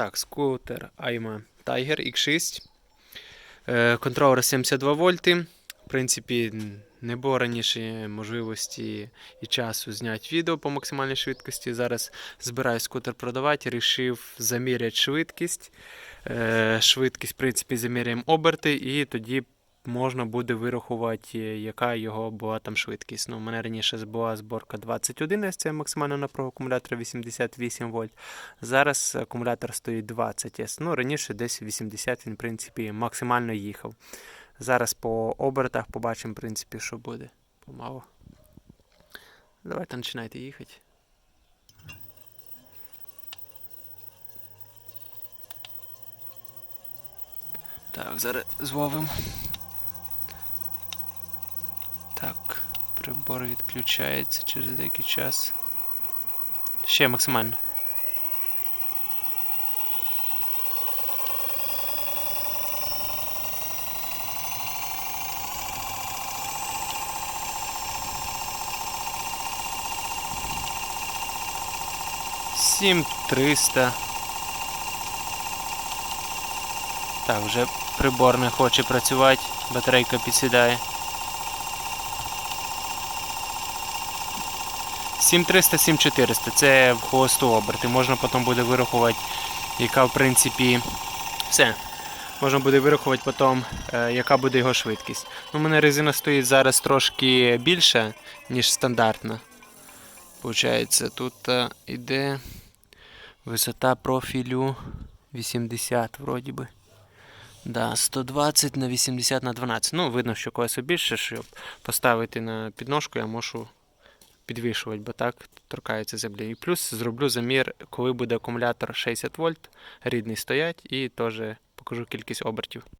Так, скутер Айма Tiger X6. Е, Контролер 72 вольти. В принципі, не було раніше можливості і часу зняти відео по максимальній швидкості. Зараз збираю скутер продавати, рішив заміряти швидкість. Е, Швидкість, в принципі, заміряємо оберти, і тоді можна буде вирахувати, яка його була там швидкість. Ну, у мене раніше була зборка 21 С, це максимальна напруга акумулятора 88 вольт. Зараз акумулятор стоїть 20 С. Ну, раніше десь 80 він, в принципі, максимально їхав. Зараз по обертах побачимо, в принципі, що буде. Помалу. Давайте починайте їхати. Так, зараз зловимо. Так, прибор відключається через деякий час. Ще максимально. Сім триста. Так, вже прибор не хоче працювати, батарейка підсідає. 7300, 7400 це в хвосту оберти. Можна потім буде вирахувати, яка в принципі все. Можна буде вирахувати потім, е, яка буде його швидкість. Ну, у мене резина стоїть зараз трошки більша, ніж стандартна. Получається, тут е, іде висота профілю 80 вроді би. Да, 120 на 80 на 12. Ну, видно, що колесо більше, щоб поставити на підножку, я можу підвішувати, бо так торкається землі. І плюс зроблю замір, коли буде акумулятор 60 вольт, рідний стоять, і теж покажу кількість обертів.